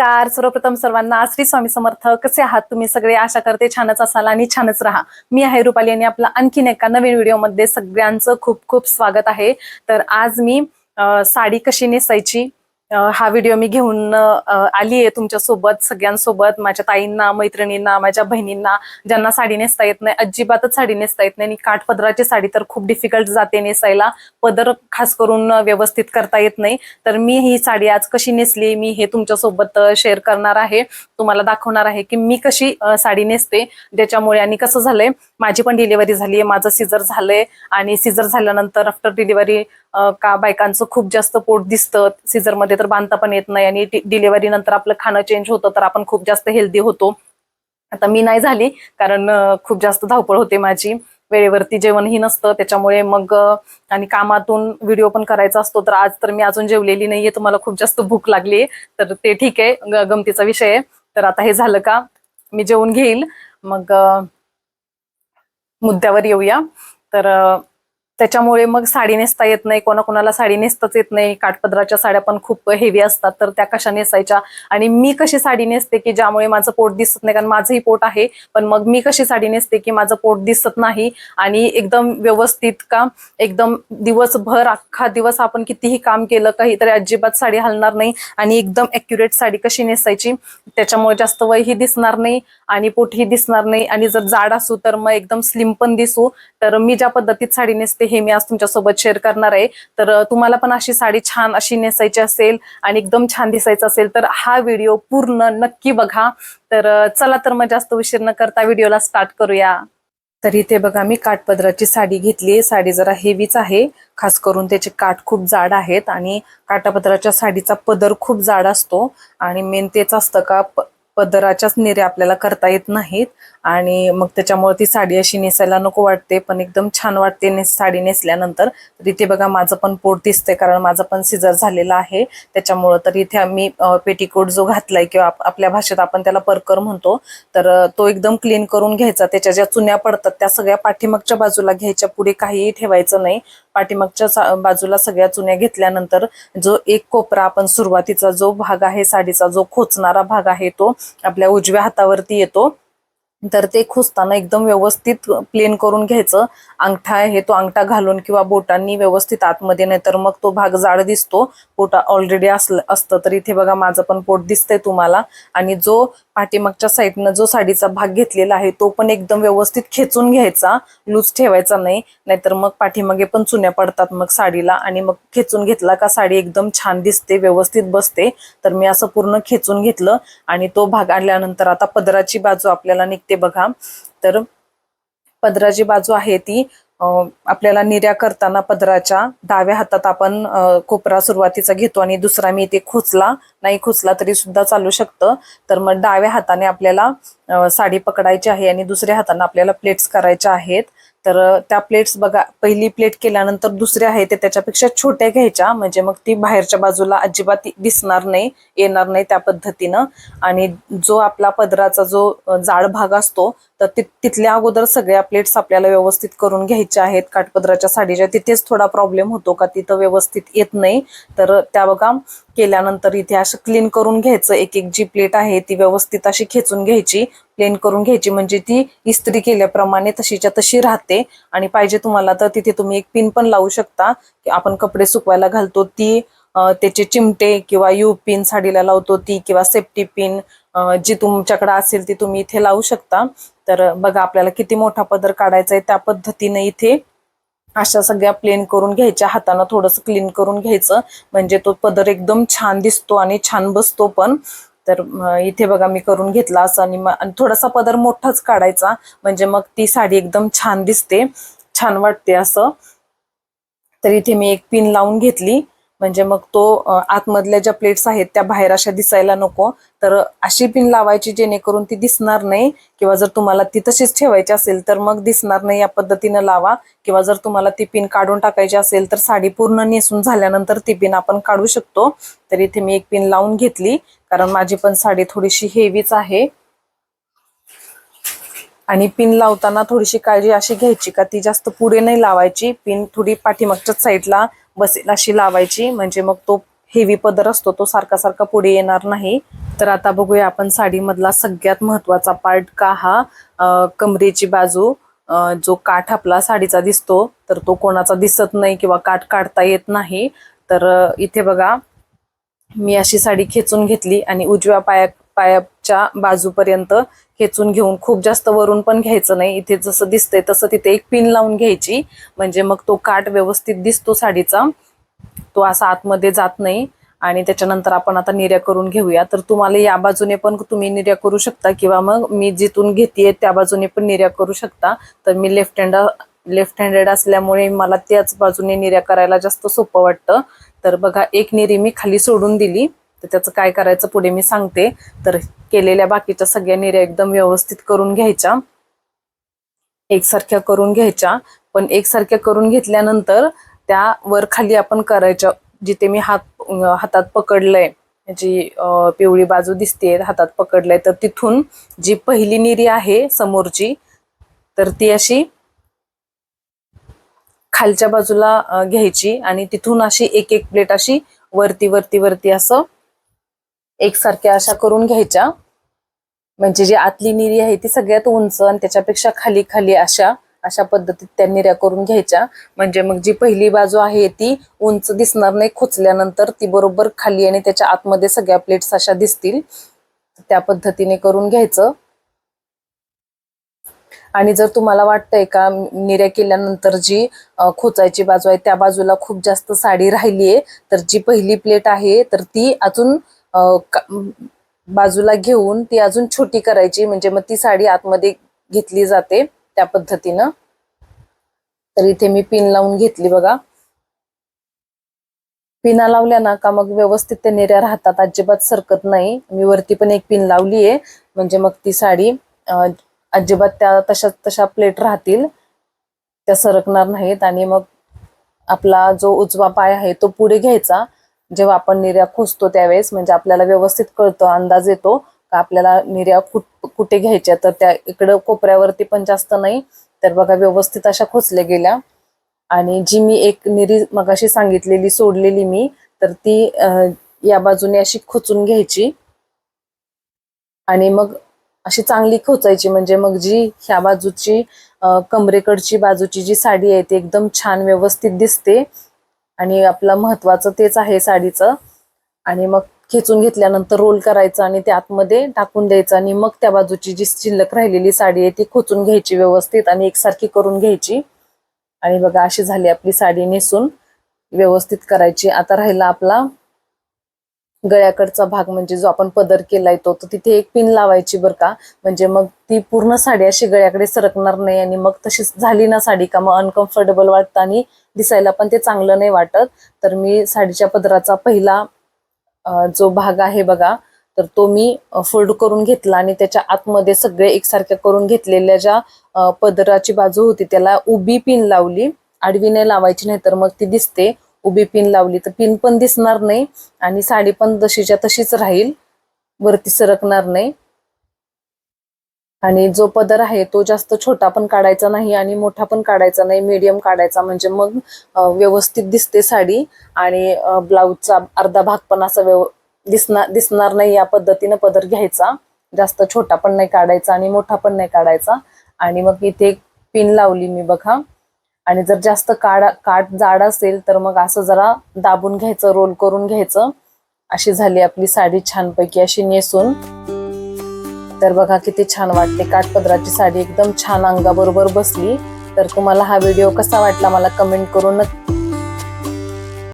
नमस्कार. सर्वप्रथम सर्वांना श्री स्वामी समर्थ. कसे आहात तुम्ही सगळे? आशा करते छानच असाल आणि छानच राहा. मी आहे रुपाली आणि आपला आणखीन एका नवीन व्हिडिओमध्ये सगळ्यांचं खूप खूप स्वागत आहे. तर आज मी साडी कशी नेसायची हा व्हिडिओ मी घेऊन आली आहे तुमच्यासोबत सगळ्यांसोबत माझ्या ताईंना मैत्रिणींना माझ्या बहिणींना ज्यांना साडी नेसता येत नाही. अजिबातच साडी नेसता येत नाही आणि काठपदराची साडी तर खूप डिफिकल्ट जाते नेसायला. पदर खास करून व्यवस्थित करता येत नाही. तर मी ही साडी आज कशी नेसली मी हे तुमच्यासोबत शेअर करणार आहे. तुम्हाला दाखवणार आहे की मी कशी साडी नेसते ज्याच्यामुळे आणि कसं झालंय. माझी पण डिलिव्हरी झाली आहे माझं सिझर झालंय. आणि सिझर झाल्यानंतर आफ्टर डिलिव्हरी का बायकांचं खूप जास्त पोट दिसतं सीझरमध्ये तर बांधता पण येत नाही आणि डिलिव्हरी नंतर आपलं खाणं चेंज होतं तर आपण खूप जास्त हेल्दी होतो. आता मी नाही झाली कारण खूप जास्त धावपळ होते माझी. वेळेवरती जेवणही नसतं त्याच्यामुळे मग आणि कामातून व्हिडिओ पण करायचा असतो तर आज तर मी अजून जेवलेली नाहीये तर मला खूप जास्त भूक लागली तर ते ठीक आहे गमतीचा विषय आहे. तर आता हे झालं का? मी जेवून घेईल. मग मुद्द्यावर येऊया. तर त्याच्यामुळे मग साडी नेसता येत नाही कोणाकोणाला साडी नेसताच येत नाही. काठपदराच्या साड्या पण खूप हेवी असतात तर त्या कशा नेसायच्या? आणि मी कशी साडी नेसते की ज्यामुळे माझं पोट दिसत नाही? कारण माझंही पोट आहे पण मग मी कशी साडी नेसते की माझं पोट दिसत नाही? आणि एकदम व्यवस्थित का? एकदम दिवसभर अख्खा दिवस आपण कितीही काम केलं काही तरी अजिबात साडी हलणार नाही. आणि एकदम अॅक्युरेट साडी कशी नेसायची? त्याच्यामुळे जास्त वयही दिसणार नाही. आणि पोटही दिसणार नाही. आणि जर जाड असू तर मग एकदम स्लिम पण दिसू. तर मी ज्या पद्धतीत साडी नेसते हे मी आज तुमच्यासोबत शेअर करणार आहे. तर तुम्हाला पण अशी साडी छान अशी नेसायची असेल आणि एकदम छान दिसायचं असेल तर हा व्हिडिओ पूर्ण नक्की बघा. तर चला तर मग जास्त उशीर न करता व्हिडिओला स्टार्ट करूया. तर इथे बघा मी काठपदराची साडी घेतली आहे. साडी जरा हेवीच आहे. खास करून त्याचे काठ खूप जाड आहेत आणि काठापदराच्या साडीचा पदर खूप जाड असतो. आणि मेन तेच असतं का पदराच्याच निर्या आपल्याला करता येत नाहीत. आणि मग त्याच्यामुळे ती साडी अशी नेसायला नको वाटते पण एकदम छान वाटते नेस साडी नेसल्यानंतर. तर इथे बघा माझं पण पोट दिसतंय कारण माझं पण सिजर झालेलं आहे. त्याच्यामुळं तर इथे आम्ही पेटीकोट जो घातलाय किंवा आपल्या भाषेत आपण त्याला परकर म्हणतो तर तो एकदम क्लीन करून घ्यायचा. त्याच्या ज्या चुन्या पडतात त्या सगळ्या पाठीमागच्या बाजूला घ्यायच्या. पुढे काहीही ठेवायचं नाही. पाठीमागच्या सा- बाजूला सगळ्या चुन्या घेतल्यानंतर जो एक कोपरा आपण सुरुवातीचा जो भाग आहे साडीचा जो खोचणारा भाग आहे तो आपल्या उजव्या हातावरती येतो. तर ते खुसताना एकदम व्यवस्थित प्लेन करून घ्यायचं. अंगठा आहे तो अंगठा घालून किंवा बोटांनी व्यवस्थित आतमध्ये नाही तर मग तो भाग जाड दिसतो. पोट ऑलरेडी असलं असतं. तर इथे बघा माझं पण पोट दिसतंय तुम्हाला. आणि जो पाठीमागच्या साईडनं जो साडीचा भाग घेतलेला आहे तो पण एकदम व्यवस्थित खेचून घ्यायचा. लूज ठेवायचा नाही. नाहीतर मग पाठीमागे पण चुन्या पडतात मग साडीला. आणि मग खेचून घेतला का साडी एकदम छान दिसते व्यवस्थित बसते. तर मी असं पूर्ण खेचून घेतलं. आणि तो भाग आणल्यानंतर आता पदराची बाजू आपल्याला ते बघा. तर पदराची बाजू आहे ती. आपल्याला निर्या करताना पदराच्या डाव्या हातात आपण कोपरा सुरुवातीचा घेतो आणि दुसरा मी इथे खोचला नाही खोचला तरी सुद्धा चालू शकतं. तर मग डाव्या हाताने आपल्याला साडी पकडायची आहे आणि दुसऱ्या हाताने आपल्याला प्लेट्स करायच्या आहेत. तर त्या प्लेट्स बघा पहिली प्लेट केल्यानंतर दुसऱ्या आहे ते त्याच्यापेक्षा छोट्या घ्यायच्या. म्हणजे मग ती बाहेरच्या बाजूला अजिबात दिसणार नाही येणार नाही त्या पद्धतीनं. आणि जो आपला पदराचा जो जाड भाग असतो तर ति- तिथल्या अगोदर सगळ्या प्लेट्स आपल्याला व्यवस्थित करून घ्यायच्या आहेत. काठपदराच्या साडीच्या तिथेच थोडा प्रॉब्लेम होतो का तिथं व्यवस्थित येत नाही. तर त्या बघा केल्यानंतर इथे असं क्लीन करून घ्यायचं. एक एक जी प्लेट आहे ती व्यवस्थित अशी खेचून घ्यायची. प्लेन करून घ्यायची. म्हणजे ती इस्त्री केल्याप्रमाणे तशीच्या तशी राहते. आणि पाहिजे तुम्हाला तर तिथे तुम्ही एक पिन पण लावू शकता. की आपण कपडे सुकवायला घालतो ती त्याचे चिमटे किंवा यू पिन साडीला लावतो ती किंवा सेफ्टी पिन जी तुमच्याकडे असेल ती तुम्ही इथे लावू शकता. तर बघा आपल्याला किती मोठा पदर काढायचा आहे त्या पद्धतीने इथे अशा सगळ्या प्लेन करून घ्यायच्या. हातानं थोडंसं क्लीन करून घ्यायचं. म्हणजे तो पदर एकदम छान दिसतो आणि छान बसतो पण. तर इथे बघा मी करून घेतला असं आणि मग थोडासा पदर मोठाच काढायचा. म्हणजे मग ती साडी एकदम छान दिसते. छान वाटते असं. तर इथे मी एक पिन लावून घेतली. म्हणजे मग तो आतमधल्या ज्या प्लेट्स आहेत त्या बाहेर अशा दिसायला नको. तर अशी पिन लावायची जेणेकरून ती दिसणार नाही किंवा जर तुम्हाला ती तशीच ठेवायची असेल तर मग दिसणार नाही या पद्धतीनं लावा. किंवा जर तुम्हाला ती पिन काढून टाकायची असेल तर साडी पूर्ण नेसून झाल्यानंतर ती पिन आपण काढू शकतो. तर इथे मी एक पिन लावून घेतली. कारण माझी पण साडी थोडीशी हेवीच आहे. आणि पिन लावताना थोडीशी काळजी अशी घ्यायची का ती जास्त पुढे नाही लावायची. पिन थोडी पाठीमागच्याच साईडला बसेल अशी लावायची. म्हणजे मग तो हेवी पदर असतो तो सारखा सारखा पुढे येणार नाही. तर आता बघूया आपण साडीमधला सगळ्यात महत्त्वाचा पार्ट का हा कमरेची बाजू जो काठ आपला साडीचा दिसतो तर तो कोणाचा दिसत नाही किंवा काठ काढता येत नाही. तर इथे बघा मी अशी साडी खेचून घेतली आणि उजव्या पाया पायाच्या बाजूपर्यंत खेचून घेऊन खूप जास्त वरून पण घ्यायचं नाही. इथे जसं दिसतंय तसं तिथे एक पिन लावून घ्यायची. म्हणजे मग तो काठ व्यवस्थित दिसतो साडीचा. तो असा आतमध्ये जात नाही. आणि त्याच्यानंतर आपण आता निर्या करून घेऊया. तर तुम्हाला या बाजूने पण तुम्ही निर्या करू शकता किंवा मग मी जिथून घेतेय त्या बाजूने पण निर्या करू शकता. तर मी लेफ्ट हँड लेफ्ट हँडेड असल्यामुळे मला त्याच बाजूने निर्या करायला जास्त सोपं वाटतं. तर बघा एक निरी मी खाली सोडून दिली. तर त्याचं काय करायचं पुढे मी सांगते. तर केलेल्या बाकीच्या सगळ्या निर्या एकदम व्यवस्थित करून घ्यायच्या. एकसारख्या करून घ्यायच्या. पण एकसारख्या करून घेतल्यानंतर त्या वर खाली आपण करायच्या. जिथे मी हात हातात पकडलंय जी पिवळी बाजू दिसते हातात पकडलंय तर तिथून जी पहिली निरी आहे समोरची तर ती अशी खालच्या बाजूला घ्यायची आणि तिथून अशी एक एक प्लेट अशी वरती वरती वरती असं एकसारख्या अशा करून घ्यायच्या. म्हणजे जी आतली निरी आहे ती सगळ्यात उंच आणि त्याच्यापेक्षा खाली खाली अशा अशा पद्धतीत त्या निऱ्या करून घ्यायच्या. म्हणजे मग जी पहिली बाजू आहे ती उंच दिसणार नाही खोचल्यानंतर ती बरोबर खाली आणि त्याच्या आतमध्ये सगळ्या प्लेट्स अशा दिसतील. त्या पद्धतीने करून घ्यायचं. आणि जर तुम्हाला वाटतंय का निर्या केल्यानंतर जी खोचायची बाजू आहे त्या बाजूला खूप जास्त साडी राहिलीये तर जी पहिली प्लेट आहे तर ती अजून बाजूला घेऊन ती अजून छोटी करायची. म्हणजे मग ती साडी आतमध्ये घेतली जाते त्या पद्धतीनं. तर इथे मी पिन लावून घेतली बघा. पिना लावल्या ना का मग व्यवस्थित त्या निर्या राहतात. अजिबात सरकत नाही. मी वरती पण एक पिन लावली आहे म्हणजे मग ती साडी अजिबात त्या तशा तशा प्लेट राहतील. त्या सरकणार नाहीत आणि मग आपला जो उजवा पाय आहे तो पुढे घ्यायचा. जेव्हा आपण निर्या खोसतो त्यावेळेस म्हणजे आपल्याला व्यवस्थित कळतो अंदाज येतो का आपल्याला निर्या कुठ कुठे घ्यायच्या तर त्या इकडं कोपऱ्यावरती पण जास्त नाही तर बघा व्यवस्थित अशा खोचल्या गेल्या. आणि जी मी एक निरी मगाशी सांगितलेली सोडलेली मी तर ती या बाजूने अशी खोचून घ्यायची. आणि मग अशी चांगली खोचायची म्हणजे मग जी ह्या बाजूची कमरेकडची बाजूची जी साडी आहे ती एकदम छान व्यवस्थित दिसते. आणि आपलं महत्वाचं तेच आहे साडीचं. आणि मग खेचून घेतल्यानंतर रोल करायचं आणि ते आतमध्ये टाकून द्यायचं. आणि मग त्या बाजूची जी शिल्लक राहिलेली साडी आहे ती खोचून घ्यायची व्यवस्थित आणि एकसारखी करून घ्यायची. आणि बघा अशी झाली आपली साडी नेसून व्यवस्थित करायची. आता राहिला आपला गळ्याकडचा भाग म्हणजे जो आपण पदर केलाय तो तर तिथे एक पिन लावायची बरं का. म्हणजे मग ती पूर्ण साडी अशी गळ्याकडे सरकणार नाही आणि मग तशीच झाली ना साडी का मग अनकम्फर्टेबल वाटतं आणि दिसायला पण ते चांगलं नाही वाटत. तर मी साडीच्या पदराचा पहिला जो भाग आहे बघा तर तो मी फोल्ड करून घेतला आणि त्याच्या आतमध्ये सगळे एकसारख्या करून घेतलेल्या ज्या पदराची बाजू होती त्याला उभी पिन लावली. आडवी नाही लावायची नाही तर मग ती दिसते. उभी पिन लावली तर पिन पण दिसणार नाही आणि साडी पण तशीच्या तशीच राहील. वरती सरकणार नाही. आणि जो पदर आहे तो जास्त छोटा पण काढायचा नाही आणि मोठा पण काढायचा नाही. मीडियम काढायचा म्हणजे मग व्यवस्थित दिसते साडी आणि ब्लाऊजचा अर्धा भाग पण असा व्यव दिसणार दिसणार नाही या पद्धतीनं पदर घ्यायचा. जास्त छोटा पण नाही काढायचा आणि मोठा पण नाही काढायचा. आणि मग इथे एक पिन लावली मी बघा. आणि जर जास्त काड काठ जाड असेल तर मग असं जरा दाबून घ्यायचं रोल करून घ्यायचं. अशी झाली आपली साडी छानपैकी अशी नेसून. तर बघा किती छान वाटते. काठपदराची साडी एकदम छान अंगाबरोबर बसली. तर तुम्हाला हा व्हिडिओ कसा वाटला मला कमेंट करून नक्की